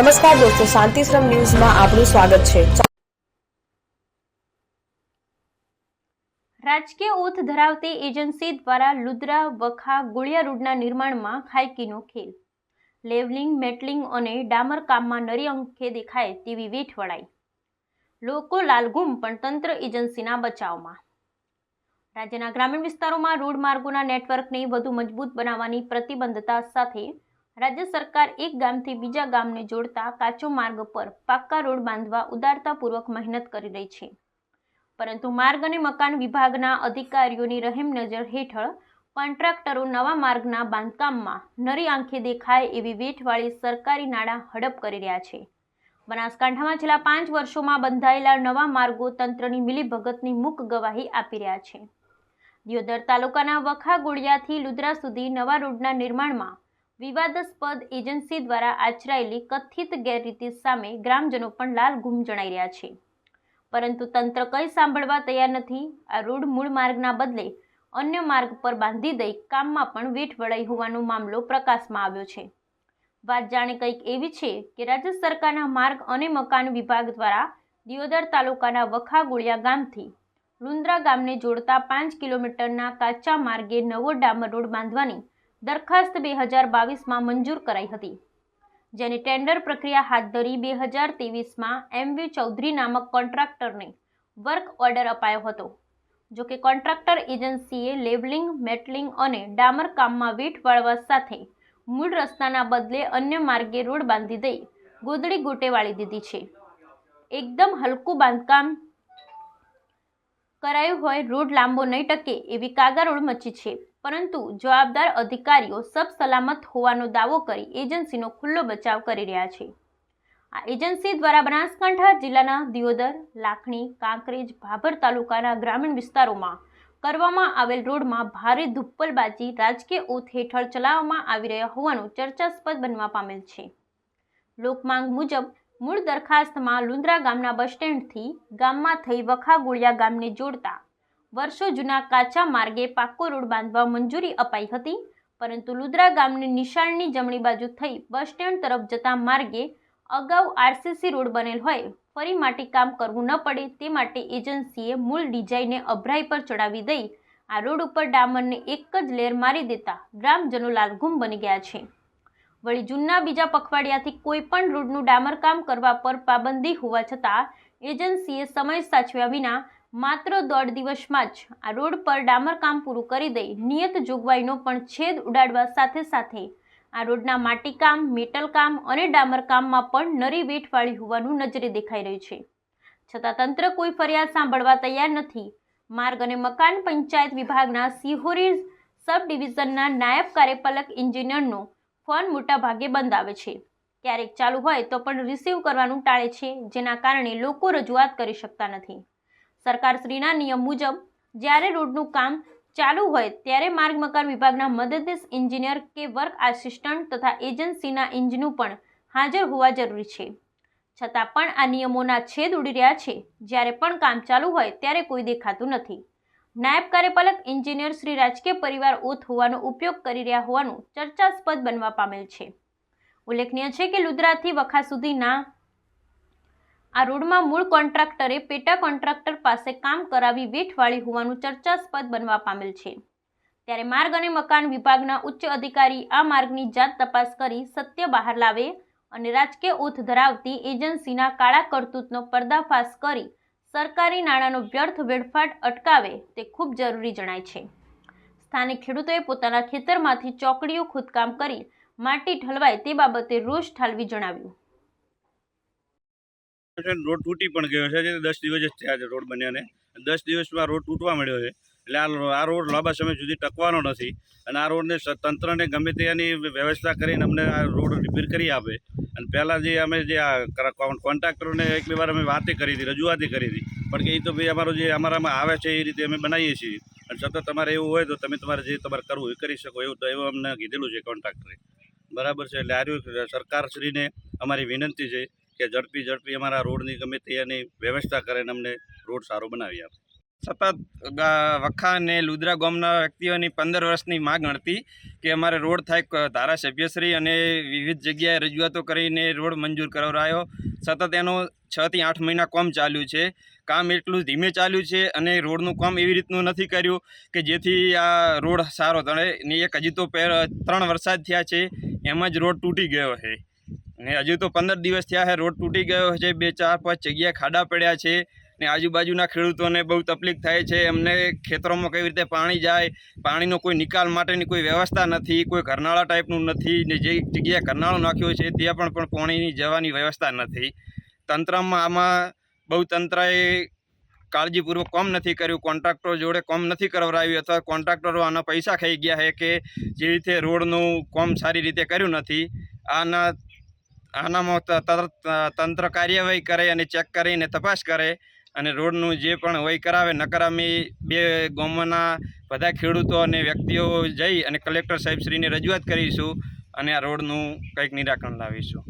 નમસ્કાર દોસ્તો શાંતિશ્રમ ન્યૂઝમાં આપનું સ્વાગત છે. રાજકીય ઓથ ધરાવતી એજન્સી દ્વારા લુદ્રા, વખા, ગોળિયા રોડના નિર્માણમાં ખાયકીનો ખેલ. લેવલિંગ, મેટલિંગ અને ડામર કામમાં નરી અંખે દેખાય તેવી વેઠ વળાઈ. લોકો લાલઘુમ પણ તંત્ર એજન્સીના બચાવમાં. રાજ્યના ગ્રામીણ વિસ્તારોમાં રોડ માર્ગોના નેટવર્કને વધુ મજબૂત બનાવવાની પ્રતિબદ્ધતા સાથે રાજ્ય સરકાર એક ગામથી બીજા ગામને જોડતા કાચો માર્ગ પર પાક્કા રોડ બાંધવા ઉદારતાપૂર્વક મહેનત કરી રહી છે. પરંતુ માર્ગ અને મકાન વિભાગના અધિકારીઓની રહેમ નજર હેઠળ કોન્ટ્રાક્ટરો નવા માર્ગના બાંધકામમાં નરી આંખે દેખાય એવી વેઠવાળી સરકારી નાણાં હડપ કરી રહ્યા છે. બનાસકાંઠામાં છેલ્લા પાંચ વર્ષોમાં બંધાયેલા નવા માર્ગો તંત્રની મિલીભગતની મૂક ગવાહી આપી રહ્યા છે. દિયોદર તાલુકાના વખા ગોળિયાથી લુદ્રા સુધી નવા રોડના નિર્માણમાં વિવાદાસ્પદ એજન્સી દ્વારા આચરાયેલી કથિત ગેરરીતિ સામે ગ્રામજનો પણ લાલ ગુમ જણાઈ રહ્યા છે. પરંતુ તંત્ર કંઈ સાંભળવા તૈયાર નથી. આ રોડ મૂળ માર્ગના બદલે અન્ય માર્ગ પર બાંધી દઈ કામમાં પણ વેઠ વળાઈ હોવાનો મામલો પ્રકાશમાં આવ્યો છે. વાત જાણે કંઈક એવી છે કે રાજ્ય સરકારના માર્ગ અને મકાન વિભાગ દ્વારા દિયોદર તાલુકાના વખાગુળિયા ગામથી લુંદ્રા ગામને જોડતા પાંચ કિલોમીટરના કાચા માર્ગે નવો ડામર રોડ બાંધવાની દરખાસ્ત બે હજાર બાવીસમાં મંજૂર કરાઈ હતી, જેની ટેન્ડર પ્રક્રિયા હાથ ધરી બે હજાર ત્રેવીસમાં એમ વી ચૌધરી નામક કોન્ટ્રાક્ટરને વર્ક ઓર્ડર અપાયો હતો. જો કે કોન્ટ્રાક્ટર એજન્સીએ લેવલિંગ, મેટલિંગ અને ડામર કામમાં વીઠ વાળવા સાથે મૂળ રસ્તાના બદલે અન્ય માર્ગે રોડ બાંધી દઈ ગોદડી ગોટે વાળી દીધી છે. એકદમ હલકું બાંધકામ કરાયું હોય, રોડ લાંબો નહીં ટકે એવી કાગારોળ મચી છે. પરંતુ જવાબદાર અધિકારીઓ સબ સલામત હોવાનો દાવો કરી એજન્સીનો ખુલ્લો બચાવ કરી રહ્યા છે. આ એજન્સી દ્વારા બનાસકાંઠા જિલ્લાના દિયોદર, લાખણી, કાંકરેજ, ભાભર તાલુકાના ગ્રામીણ વિસ્તારોમાં કરવામાં આવેલ રોડમાં ભારે ધુપ્પલબાજી રાજકીય ઓથ હેઠળ ચલાવવામાં આવી રહ્યા હોવાનું ચર્ચાસ્પદ બનવા પામેલ છે. લોકમાંગ મુજબ, મૂળ દરખાસ્તમાં લુંદ્રા ગામના બસ સ્ટેન્ડથી ગામમાં થઈ વખાગોળિયા ગામને જોડતા વર્ષો જૂના કાચા માર્ગે પાક્કો રોડ બાંધવા મંજૂરી અપાઈ હતી, પરંતુ લુદ્રા ગામની નિશાળની જમણી બાજુ થઈ બસ સ્ટેન્ડ તરફ જતા માર્ગે અગાઉ આરસીસી રોડ બનેલ હોય, ફરી માટે કામ કરવું ન પડે તે માટે એજન્સીએ મૂળ ડિઝાઇનને અભરાઈ પર ચડાવી દઈ, આ રોડ ઉપર ડામરને એક જ લેર મારી દેતા ગ્રામજનો લાલઘુમ બની ગયા છે. વળી જૂનના બીજા પખવાડિયાથી કોઈ પણ રોડનું ડામરકામ કરવા પર પાબંદી હોવા છતાં, એજન્સીએ સમય સાચવ્યા વિના માત્ર દોઢ દિવસમાં જ આ રોડ પર ડામરકામ પૂરું કરી દઈ નિયત જોગવાઈનો પણ છેદ ઉડાડવા સાથે સાથે આ રોડના માટીકામ મેટલકામ અને ડામરકામમાં પણ નરી વેઠવાળી હોવાનું નજરે દેખાઈ રહ્યું છે. છતાં તંત્ર કોઈ ફરિયાદ સાંભળવા તૈયાર નથી. માર્ગ અને મકાન પંચાયત વિભાગના સિહોરી સબ ડિવિઝનના નાયબ કાર્યપાલક ઇન્જિનિયરનો ફોન મોટા ભાગે બંધ આવે છે. ક્યારેક ચાલુ હોય તો પણ રિસીવ કરવાનું ટાળે છે, જેના કારણે લોકો રજૂઆત કરી શકતા નથી. સરકારશ્રીના નિયમ મુજબ જ્યારે રોડનું કામ ચાલુ હોય ત્યારે માર્ગ મકાન વિભાગના મદદનીશ એન્જિનિયર કે વર્ક આસિસ્ટન્ટ તથા એજન્સીના ઇન્જનું પણ હાજર હોવા જરૂરી છે. છતાં પણ આ નિયમોના છેદ ઉડી રહ્યા છે. જ્યારે પણ કામ ચાલુ હોય ત્યારે કોઈ દેખાતું નથી. નાયબ કાર્યપાલક એન્જિનિયર શ્રી રાજકીય પરિવાર ઓથ હોવાનો ઉપયોગ કરી રહ્યા હોવાનું ચર્ચાસ્પદ બનવા પામેલ છે. ઉલ્લેખનીય છે કે લુદ્રાથી વખા સુધીના આ રોડમાં મૂળ કોન્ટ્રાક્ટરે પેટા કોન્ટ્રાક્ટર પાસે કામ કરાવી વેઠવાળી હોવાનું ચર્ચાસ્પદ બનવા પામેલ છે. ત્યારે માર્ગ અને મકાન વિભાગના ઉચ્ચ અધિકારી આ માર્ગની જાત તપાસ કરી સત્ય બહાર લાવે અને રાજકીય ઓથ ધરાવતી એજન્સીના કાળા કરતૂતનો પર્દાફાશ કરી સરકારી નાણાંનો વ્યર્થ વેડફાટ અટકાવે તે ખૂબ જરૂરી જણાય છે. સ્થાનિક ખેડૂતોએ પોતાના ખેતરમાંથી ચોકડીઓ ખોદકામ કરી માટી ઠલવાય તે બાબતે રોષ ઠાલવી જણાવ્યું. છે રોડ તૂટી પણ ગયો છે. દસ દિવસ જ થયા છે રોડ બન્યાને. દસ દિવસમાં રોડ તૂટવા મળ્યો છે. એટલે આ રોડ લાંબા સમય સુધી ટકવાનો નથી અને આ રોડને તંત્રને ગમે તેની વ્યવસ્થા કરીને અમને આ રોડ રિપેર કરી આપે. અને પહેલાં જે અમે જે આ કોન્ટ્રાક્ટરોને એક બે વાર અમે વાતે કરી હતી, રજૂઆતે કરી હતી. પણ કે એ તો ભાઈ અમારો જે, અમારામાં આવે છે એ રીતે અમે બનાવીએ છીએ. અને સતત તમારે એવું હોય તો તમે તમારે જે તમારે કરવું એ કરી શકો એવું તો એવું અમને કીધેલું છે કોન્ટ્રાક્ટરે. બરાબર છે. એટલે આર્યું સરકારશ્રીને અમારી વિનંતી છે. કે ઝડપી ઝડપી અમારા રોડની ગમે તે એની વ્યવસ્થા કરે અને અમને રોડ સારો બનાવી આપે. સતત વખા અને લુદ્રા ગામના વ્યક્તિઓની પંદર વર્ષની માગ હતી કે અમારે રોડ થાય ધારાસભ્યશ્રી અને વિવિધ જગ્યાએ રજૂઆતો કરીને રોડ મંજૂર કરાવરાયો. સતત એનો છ થી આઠ મહિના કોમ ચાલ્યું છે. કામ એટલું ધીમે ચાલ્યું છે અને રોડનું કામ એવી રીતનું નથી કર્યું કે જેથી આ રોડ સારો તણે ને એક હજી તો ત્રણ વરસાદ થયા છે. એમાં જ રોડ તૂટી ગયો છે. ને હજુ તો પંદર દિવસ થયા છે, રોડ તૂટી ગયો છે, બે ચાર પાંચ જગ્યાએ ખાડા પડ્યા છે ને આજુબાજુના ખેડૂતોને બહુ તકલીફ થાય છે, એમને ખેતરોમાં કઈ રીતે પાણી જાય, પાણીનો કોઈ નિકાલ માટેની કોઈ વ્યવસ્થા નથી, કોઈ ઘરનાળા ટાઈપનું નથી, ને જે જગ્યાએ ઘરનાળો નાખ્યો છે, ત્યાં પણ પણ પાણીની જવાની વ્યવસ્થા નથી. તંત્રમાં આમાં બહુ તંત્રએ કાળજીપૂર્વક કોમ નથી કર્યું, કોન્ટ્રાક્ટરો જોડે કોમ નથી કરાવરાવ્યું અથવા કોન્ટ્રાક્ટરો આના પૈસા ખાઈ ગયા છે કે જે રીતે રોડનું કોમ સારી રીતે કર્યું નથી, આના આનામાં તંત્ર તંત્ર કાર્યવાહી કરે અને ચેક કરીને તપાસ કરે અને રોડનું જે પણ હોય કરાવે, નકર બે ગામના બધા ખેડૂતો અને વ્યક્તિઓ જઈ અને કલેક્ટર સાહેબશ્રીને રજૂઆત કરીશું અને આ રોડનું કંઈક નિરાકરણ લાવીશું.